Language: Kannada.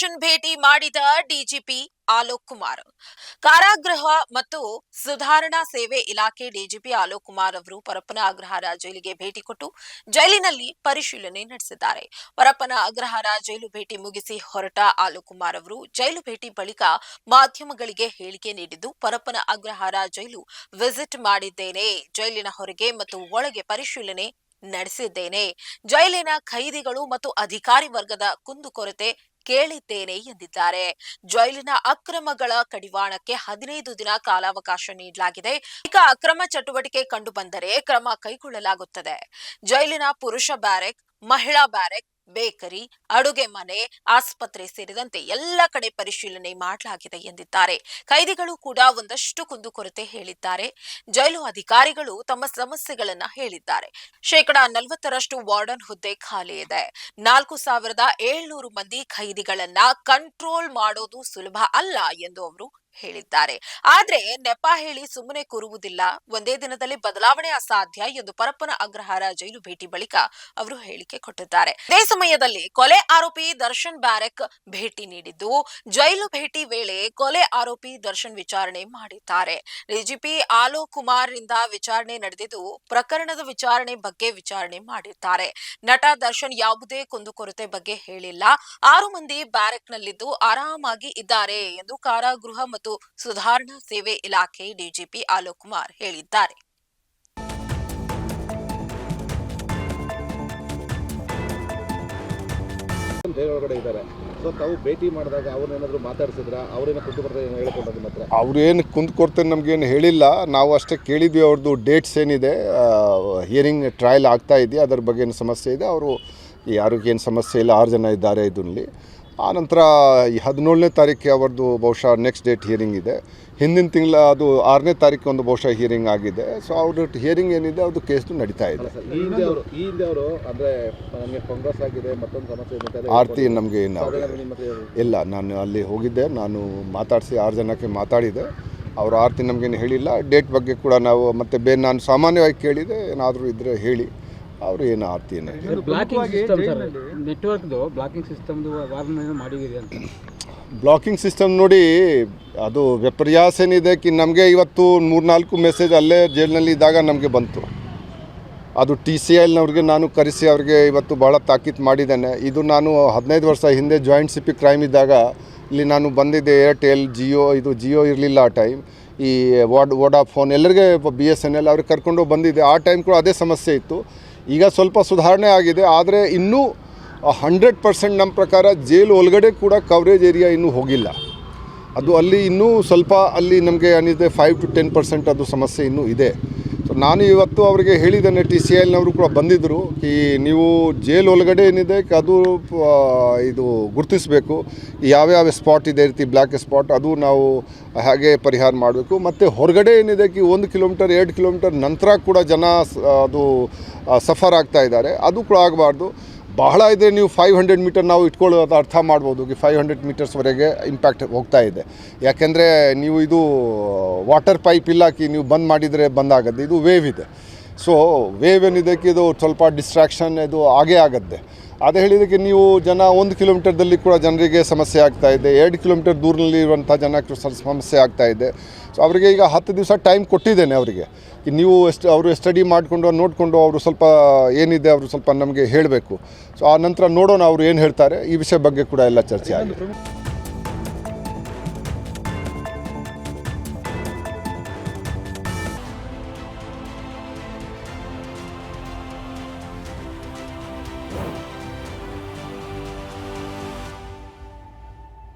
ದರ್ಶನ್ ಭೇಟಿ ಮಾಡಿದ ಡಿಜಿಪಿ ಆಲೋಕ್ ಕುಮಾರ್. ಕಾರಾಗೃಹ ಮತ್ತು ಸುಧಾರಣಾ ಸೇವೆ ಇಲಾಖೆ ಡಿಜಿಪಿ ಆಲೋಕ್ ಕುಮಾರ್ ಅವರು ಪರಪ್ಪನ ಅಗ್ರಹಾರ ಜೈಲಿಗೆ ಭೇಟಿ ಕೊಟ್ಟು ಜೈಲಿನಲ್ಲಿ ಪರಿಶೀಲನೆ ನಡೆಸಿದ್ದಾರೆ. ಪರಪ್ಪನ ಅಗ್ರಹಾರ ಜೈಲು ಭೇಟಿ ಮುಗಿಸಿ ಹೊರಟ ಆಲೋಕ್ ಕುಮಾರ್ ಅವರು ಜೈಲು ಭೇಟಿ ಬಳಿಕ ಮಾಧ್ಯಮಗಳಿಗೆ ಹೇಳಿಕೆ ನೀಡಿದ್ದು, ಪರಪ್ಪನ ಅಗ್ರಹಾರ ಜೈಲು ವಿಸಿಟ್ ಮಾಡಿದ್ದೇನೆ, ಜೈಲಿನ ಹೊರಗೆ ಮತ್ತು ಒಳಗೆ ಪರಿಶೀಲನೆ ನಡೆಸಿದ್ದೇನೆ. ಜೈಲಿನ ಖೈದಿಗಳು ಮತ್ತು ಅಧಿಕಾರಿ ವರ್ಗದ ಕುಂದುಕೊರತೆ ಕೇಳಿದ್ದೇನೆ ಎಂದಿದ್ದಾರೆ. ಜೈಲಿನ ಅಕ್ರಮಗಳ ಕಡಿವಾಣಕ್ಕೆ ಹದಿನೈದು ದಿನ ಕಾಲಾವಕಾಶ ನೀಡಲಾಗಿದೆ. ಈಗ ಅಕ್ರಮ ಚಟುವಟಿಕೆ ಕಂಡು ಬಂದರೆ ಕ್ರಮ ಕೈಗೊಳ್ಳಲಾಗುತ್ತದೆ. ಜೈಲಿನ ಪುರುಷ ಬ್ಯಾರೆಕ್, ಮಹಿಳಾ ಬ್ಯಾರೆಕ್ ಬೇಕರಿ, ಅಡುಗೆ ಮನೆ, ಆಸ್ಪತ್ರೆ ಸೇರಿದಂತೆ ಎಲ್ಲ ಕಡೆ ಪರಿಶೀಲನೆ ಮಾಡಲಾಗಿದೆ ಎಂದಿದ್ದಾರೆ. ಕೈದಿಗಳು ಕೂಡ ಒಂದಷ್ಟು ಕುಂದುಕೊರತೆ ಹೇಳಿದ್ದಾರೆ. ಜೈಲು ಅಧಿಕಾರಿಗಳು ತಮ್ಮ ಸಮಸ್ಯೆಗಳನ್ನ ಹೇಳಿದ್ದಾರೆ. ಶೇಕಡಾ ನಲವತ್ತರಷ್ಟು ವಾರ್ಡನ್ ಹುದ್ದೆ ಖಾಲಿ ಇದೆ. ನಾಲ್ಕು ಸಾವಿರದ ಏಳ್ನೂರು ಮಂದಿ ಖೈದಿಗಳನ್ನ ಕಂಟ್ರೋಲ್ ಮಾಡೋದು ಸುಲಭ ಅಲ್ಲ ಎಂದು ಅವರು ಹೇಳಿದ್ದಾರೆ. ಆದ್ರೆ ನೆಪ ಹೇಳಿ ಸುಮ್ಮನೆ ಕೂರುವುದಿಲ್ಲ. ಒಂದೇ ದಿನದಲ್ಲಿ ಬದಲಾವಣೆ ಅಸಾಧ್ಯ ಎಂದು ಪರಪ್ಪನ ಅಗ್ರಹಾರ ಜೈಲು ಭೇಟಿ ಬಳಿಕ ಅವರು ಹೇಳಿಕೆ ಕೊಟ್ಟಿದ್ದಾರೆ. ಅದೇ ಸಮಯದಲ್ಲಿ ಕೊಲೆ ಆರೋಪಿ ದರ್ಶನ್ ಬ್ಯಾರೆಕ್ ಭೇಟಿ ನೀಡಿದ್ದು. ಜೈಲು ಭೇಟಿ ವೇಳೆ ಕೊಲೆ ಆರೋಪಿ ದರ್ಶನ್ ವಿಚಾರಣೆ ಮಾಡಿದ್ದಾರೆ. ಡಿಜಿಪಿ ಆಲೋಕ್ ಕುಮಾರ್ ರಿಂದ ವಿಚಾರಣೆ ನಡೆದಿದ್ದು, ಪ್ರಕರಣದ ವಿಚಾರಣೆ ಬಗ್ಗೆ ವಿಚಾರಣೆ ಮಾಡಿದ್ದಾರೆ. ನಟ ದರ್ಶನ್ ಯಾವುದೇ ಕುಂದುಕೊರತೆ ಬಗ್ಗೆ ಹೇಳಿಲ್ಲ. ಆರು ಮಂದಿ ಬ್ಯಾರೆಕ್ನಲ್ಲಿದ್ದು ಆರಾಮಾಗಿ ಇದ್ದಾರೆ ಎಂದು ಕಾರಾಗೃಹ ಮತ್ತು ಸುಧಾರಣಾ ಸೇವೆ ಇಲಾಖೆ ಡಿಜಿಪಿ ಆಲೋಕ್ ಕುಮಾರ್ ಹೇಳಿದ್ದಾರೆ. ಜೈಲ್ ಒಳಗಡೆ ಇದ್ದಾರೆ. ಸೊ ತಾವು ಭೇಟಿ ಮಾಡಿದಾಗ ಅವ್ರನ್ನೇನಾದ್ರು ಮಾತಾಡ್ಸಿದ್ರ? ಅವ್ರೇನೋ ಕುಂತು ಬರ್ತಾರೆ ಏನೋ ಹೇಳ್ಕೊಂಡು ನಿಮ್ಮ ಹತ್ರ. ಅವ್ರೇನು ಕುಂದು ಕೊಡ್ತೇನೆ ನಮಗೇನು ಹೇಳಿಲ್ಲ. ನಾವು ಅಷ್ಟೇ ಕೇಳಿದ್ವಿ ಅವ್ರದ್ದು ಡೇಟ್ಸ್ ಏನಿದೆ. ಹಿಯರಿಂಗ್ ಟ್ರಯಲ್ ಆಗ್ತಾ ಇದೆಯಾ ಅದರ ಬಗ್ಗೆ ಏನು ಸಮಸ್ಯೆ ಇದೆ. ಅವರು ಯಾರಿಗೇನು ಸಮಸ್ಯೆ ಇಲ್ಲ ಆರು ಜನ ಇದ್ದಾರೆ ಇದರಲ್ಲಿ. ಆನಂತರ ಈ ಹದಿನೇಳನೇ ತಾರೀಕು ಅವ್ರದ್ದು ಬಹುಶಃ ನೆಕ್ಸ್ಟ್ ಡೇಟ್ ಹಿಯರಿಂಗ್ ಇದೆ. ಹಿಂದಿನ ತಿಂಗಳ ಅದು ಆರನೇ ತಾರೀಕು ಒಂದು ಬಹುಶಃ ಹಿಯರಿಂಗ್ ಆಗಿದೆ. ಸೊ ಅವ್ರ ಹಿಯರಿಂಗ್ ಏನಿದೆ ಅದು ಕೇಸ್ದು ನಡೀತಾ ಇದೆ. ಆರ್ತಿ ನಮಗೆ ಹತ್ರ ಇಲ್ಲ ನಾನು ಅಲ್ಲಿ ಹೋಗಿದ್ದೆ ನಾನು ಮಾತಾಡಿಸಿ ಆರು ಜನಕ್ಕೆ ಮಾತಾಡಿದೆ. ಅವರು ಆರ್ತಿ ನಮಗೇನು ಹೇಳಿಲ್ಲ. ಡೇಟ್ ಬಗ್ಗೆ ಕೂಡ ನಾವು ಮತ್ತೆ ಬೇರೆ ನಾನು ಸಾಮಾನ್ಯವಾಗಿ ಕೇಳಿದೆ ಏನಾದರೂ ಇದ್ದರೆ ಹೇಳಿ. ಅವರು ಏನು ಆರ್ತಿ ಏನು? ಬ್ಲಾಕಿಂಗ್ ಸಿಸ್ಟಮ್ ಸರ್ ನೆಟ್ವರ್ಕ್ದು ಬ್ಲಾಕಿಂಗ್ ಸಿಸ್ಟಮ್ದು ವಾರ್ನ್ ಮಾಡಿದ್ದೀರಿ ಅಂತ. ಬ್ಲಾಕಿಂಗ್ ಸಿಸ್ಟಮ್ ನೋಡಿ ಅದು ವಿಪರ್ಯಾಸ ಏನಿದೆ ಕಿ ನಮಗೆ ಇವತ್ತು ಮೂರ್ನಾಲ್ಕು ಮೆಸೇಜ್ ಅಲ್ಲೇ ಜೈಲಿನಲ್ಲಿ ಇದ್ದಾಗ ನಮಗೆ ಬಂತು. ಅದು ಟಿ ಸಿ ಎಲ್ನವ್ರಿಗೆ ನಾನು ಕರೆಸಿ ಅವ್ರಿಗೆ ಇವತ್ತು ಭಾಳ ತಾಕೀತು ಮಾಡಿದ್ದೇನೆ. ಇದು ನಾನು ಹದಿನೈದು ವರ್ಷ ಹಿಂದೆ ಜಾಯಿಂಟ್ ಸಿಪಿ ಕ್ರೈಮ್ ಇದ್ದಾಗ ಇಲ್ಲಿ ನಾನು ಬಂದಿದ್ದೆ ಏರ್ಟೆಲ್ ಜಿಯೋ ಇದು ಜಿಯೋ ಇರಲಿಲ್ಲ ಆ ಟೈಮ್ ಈ ವಾಡ್ ವೋಡಾಫೋನ್ ಎಲ್ಲರಿಗೆ ಬಿ ಎಸ್ ಎನ್ ಎಲ್ ಅವ್ರಿಗೆ ಕರ್ಕೊಂಡು ಬಂದಿದ್ದೆ. ಆ ಟೈಮ್ ಕೂಡ ಅದೇ ಸಮಸ್ಯೆ ಇತ್ತು. ಈಗ ಸ್ವಲ್ಪ ಸುಧಾರಣೆ ಆಗಿದೆ, ಆದರೆ ಇನ್ನೂ ಹಂಡ್ರೆಡ್ ಪರ್ಸೆಂಟ್ ನಮ್ಮ ಪ್ರಕಾರ ಜೇಲ್ ಒಳಗಡೆ ಕೂಡ ಕವರೇಜ್ ಏರಿಯಾ ಇನ್ನೂ ಹೋಗಿಲ್ಲ. ಅದು ಅಲ್ಲಿ ಇನ್ನೂ ಸ್ವಲ್ಪ ಅಲ್ಲಿ ನಮಗೆ ಏನಿದೆ ಫೈವ್ ಟು ಟೆನ್ ಪರ್ಸೆಂಟ್ ಅದು ಸಮಸ್ಯೆ ಇನ್ನೂ ಇದೆ. ನಾನು ಇವತ್ತು ಅವರಿಗೆ ಹೇಳಿದ್ದೇನೆ ಟಿ ಸಿ ಎಲ್ನವರು ಕೂಡ ಬಂದಿದ್ದರು ಈ ನೀವು ಜೇಲ್ ಒಳಗಡೆ ಏನಿದೆ ಅದು ಇದು ಗುರುತಿಸಬೇಕು. ಯಾವ್ಯಾವ ಸ್ಪಾಟ್ ಇದೆ ರೀತಿ ಬ್ಲ್ಯಾಕ್ ಸ್ಪಾಟ್ ಅದು ನಾವು ಹಾಗೆ ಪರಿಹಾರ ಮಾಡಬೇಕು. ಮತ್ತು ಹೊರಗಡೆ ಏನಿದೆ ಕಿ, ಒಂದು ಕಿಲೋಮೀಟರ್ ಎರಡು ಕಿಲೋಮೀಟರ್ ನಂತರ ಕೂಡ ಜನ ಅದು ಸಫರ್ ಆಗ್ತಾ ಇದ್ದಾರೆ. ಅದು ಕೂಡ ಆಗಬಾರ್ದು. ಬಹಳ ಇದೆ, ನೀವು ಫೈವ್ ಹಂಡ್ರೆಡ್ ಮೀಟರ್ ನಾವು ಇಟ್ಕೊಳ್ಳೋದು ಅರ್ಥ ಮಾಡ್ಬೋದು. ಫೈವ್ ಹಂಡ್ರೆಡ್ ಮೀಟರ್ಸ್ವರೆಗೆ ಇಂಪ್ಯಾಕ್ಟ್ ಹೋಗ್ತಾ ಇದೆ. ಯಾಕೆಂದರೆ ನೀವು ಇದು ವಾಟರ್ ಪೈಪ್ ಇಲ್ಲಾಕಿ ನೀವು ಬಂದ್ ಮಾಡಿದರೆ ಬಂದಾಗತ್ತೆ. ಇದು ವೇವ್ ಇದೆ. ಸೊ ವೇವ್ ಏನಿದೆ ಇದು ಸ್ವಲ್ಪ ಡಿಸ್ಟ್ರಾಕ್ಷನ್ ಇದು ಆಗೇ ಆಗುತ್ತೆ. ಅದೇ ಹೇಳಿದಕ್ಕೆ ನೀವು ಜನ ಒಂದು ಕಿಲೋಮೀಟರ್ದಲ್ಲಿ ಕೂಡ ಜನರಿಗೆ ಸಮಸ್ಯೆ ಆಗ್ತಾ ಇದೆ. ಎರಡು ಕಿಲೋಮೀಟರ್ ದೂರದಲ್ಲಿ ಇರುವಂಥ ಜನಕ್ಕೆ ಸಮಸ್ಯೆ ಆಗ್ತಾ ಇದೆ. ಸೊ ಅವರಿಗೆ ಈಗ ಹತ್ತು ದಿವಸ ಟೈಮ್ ಕೊಟ್ಟಿದ್ದೇನೆ ಅವರಿಗೆ. ನೀವು ಎಷ್ಟು, ಅವರು ಸ್ಟಡಿ ಮಾಡಿಕೊಂಡು ನೋಡಿಕೊಂಡು ಅವರು ಸ್ವಲ್ಪ ಏನಿದೆ ಅವರು ಸ್ವಲ್ಪ ನಮಗೆ ಹೇಳಬೇಕು. ಸೊ ಆ ನಂತರ ನೋಡೋಣ ಅವರು ಏನು ಹೇಳ್ತಾರೆ. ಈ ವಿಷಯ ಬಗ್ಗೆ ಕೂಡ ಎಲ್ಲ ಚರ್ಚೆ ಆಗಿದೆ.